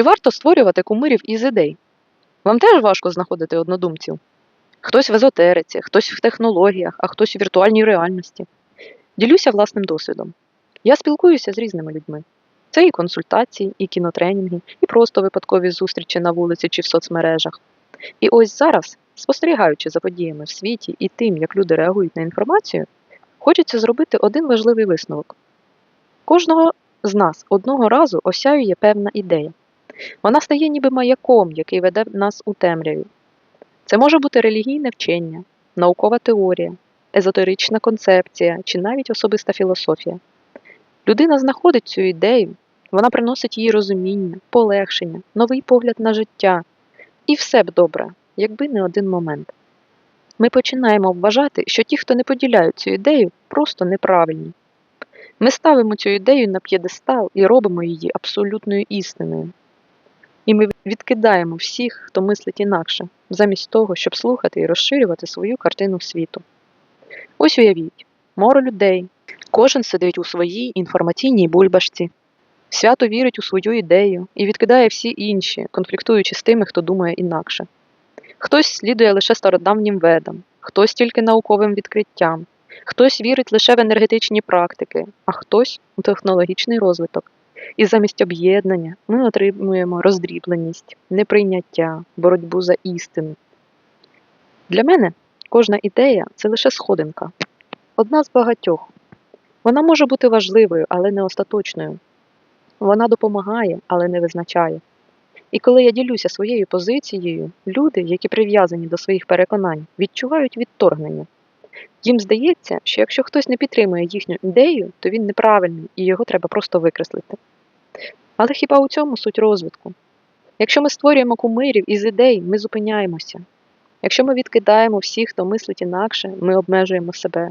Чи варто створювати кумирів із ідей? Вам теж важко знаходити однодумців? Хтось в езотериці, хтось в технологіях, а хтось у віртуальній реальності. Ділюся власним досвідом. Я спілкуюся з різними людьми. Це і консультації, і кінотренінги, і просто випадкові зустрічі на вулиці чи в соцмережах. І ось зараз, спостерігаючи за подіями в світі і тим, як люди реагують на інформацію, хочеться зробити один важливий висновок. Кожного з нас одного разу осяює певна ідея. Вона стає ніби маяком, який веде нас у темряві. Це може бути релігійне вчення, наукова теорія, езотерична концепція чи навіть особиста філософія. Людина знаходить цю ідею, вона приносить їй розуміння, полегшення, новий погляд на життя. І все б добре, якби не один момент. Ми починаємо вважати, що ті, хто не поділяють цю ідею, просто неправильні. Ми ставимо цю ідею на п'єдестал і робимо її абсолютною істиною. І ми відкидаємо всіх, хто мислить інакше, замість того, щоб слухати і розширювати свою картину світу. Ось уявіть, море людей, кожен сидить у своїй інформаційній бульбашці, свято вірить у свою ідею і відкидає всі інші, конфліктуючи з тими, хто думає інакше. Хтось слідує лише стародавнім ведам, хтось тільки науковим відкриттям, хтось вірить лише в енергетичні практики, а хтось у технологічний розвиток. І замість об'єднання ми отримуємо роздрібленість, неприйняття, боротьбу за істину. Для мене кожна ідея це лише сходинка, одна з багатьох. Вона може бути важливою, але не остаточною. Вона допомагає, але не визначає. І коли я ділюся своєю позицією, люди, які прив'язані до своїх переконань, відчувають відторгнення. Їм здається, що якщо хтось не підтримує їхню ідею, то він неправильний і його треба просто викреслити. Але хіба у цьому суть розвитку? Якщо ми створюємо кумирів із ідей, ми зупиняємося. Якщо ми відкидаємо всіх, хто мислить інакше, ми обмежуємо себе.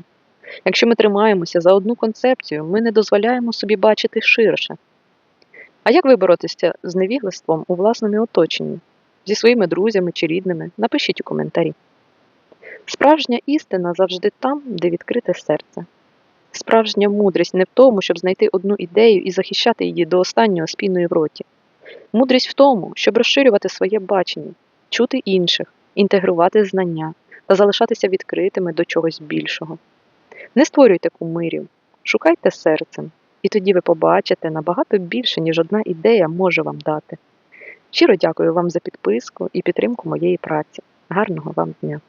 Якщо ми тримаємося за одну концепцію, ми не дозволяємо собі бачити ширше. А як ви боротися з невіглаством у власному оточенні? Зі своїми друзями чи рідними? Напишіть у коментарі. Справжня істина завжди там, де відкрите серце. Справжня мудрість не в тому, щоб знайти одну ідею і захищати її до останнього спіною в роті. Мудрість в тому, щоб розширювати своє бачення, чути інших, інтегрувати знання та залишатися відкритими до чогось більшого. Не створюйте кумирів, шукайте серцем, і тоді ви побачите набагато більше, ніж одна ідея може вам дати. Щиро дякую вам за підписку і підтримку моєї праці. Гарного вам дня!